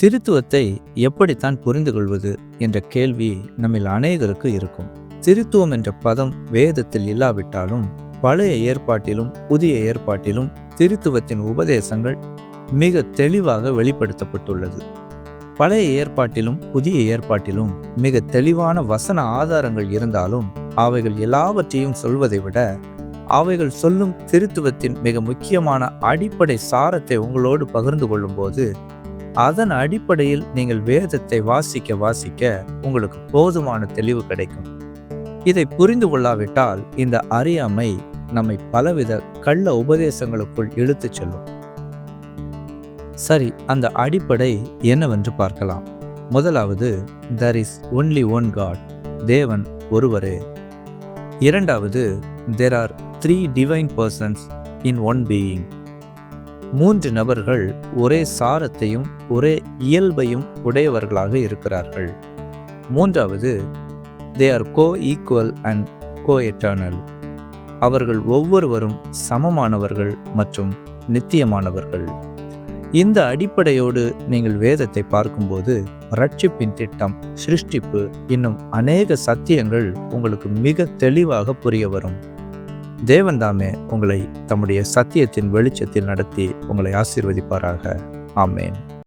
திருத்துவத்தை எப்படித்தான் புரிந்து கொள்வது என்ற கேள்வி நம்மில் அநேகருக்கு இருக்கும். திருத்துவம் என்ற பதம் வேதத்தில் இல்லாவிட்டாலும் பழைய ஏற்பாட்டிலும் புதிய ஏற்பாட்டிலும் திருத்துவத்தின் உபதேசங்கள் மிக தெளிவாக வெளிப்படுத்தப்பட்டுள்ளது. பழைய ஏற்பாட்டிலும் புதிய ஏற்பாட்டிலும் மிக தெளிவான வசன ஆதாரங்கள் இருந்தாலும் அவைகள் எல்லாவற்றையும் சொல்வதை விட அவைகள் சொல்லும் திருத்துவத்தின் மிக முக்கியமான அடிப்படை சாரத்தை உங்களோடு பகிர்ந்து கொள்ளும்போது அதன் அடிப்படையில் நீங்கள் வேதத்தை வாசிக்க வாசிக்க உங்களுக்கு போதுமான தெளிவு கிடைக்கும். இதை புரிந்து கொள்ளாவிட்டால் இந்த அறியாமை நம்மை பலவித கள்ள உபதேசங்களுக்குள் இழுத்துச் செல்லும். சரி அந்த அடிப்படை என்னவென்று பார்க்கலாம். முதலாவது there is only one god தேவன் ஒருவரே. இரண்டாவது there are three divine persons in one being மூன்று நபர்கள் ஒரே சாரத்தையும் ஒரே இயல்பையும் உடையவர்களாக இருக்கிறார்கள். மூன்றாவது they are coequal and coeternal அவர்கள் ஒவ்வொருவரும் சமமானவர்கள் மற்றும் நித்தியமானவர்கள். இந்த அடிப்படையோடு நீங்கள் வேதத்தை பார்க்கும்போது ரட்சிப்பின் திட்டம் சிருஷ்டிப்பு இன்னும் அநேக சத்தியங்கள் உங்களுக்கு மிக தெளிவாக புரிய வரும். தேவன் தாமே உங்களை தம்முடைய சத்தியத்தின் வெளிச்சத்தில் நடத்தி உங்களை ஆசீர்வதிப்பாராக. ஆமேன்.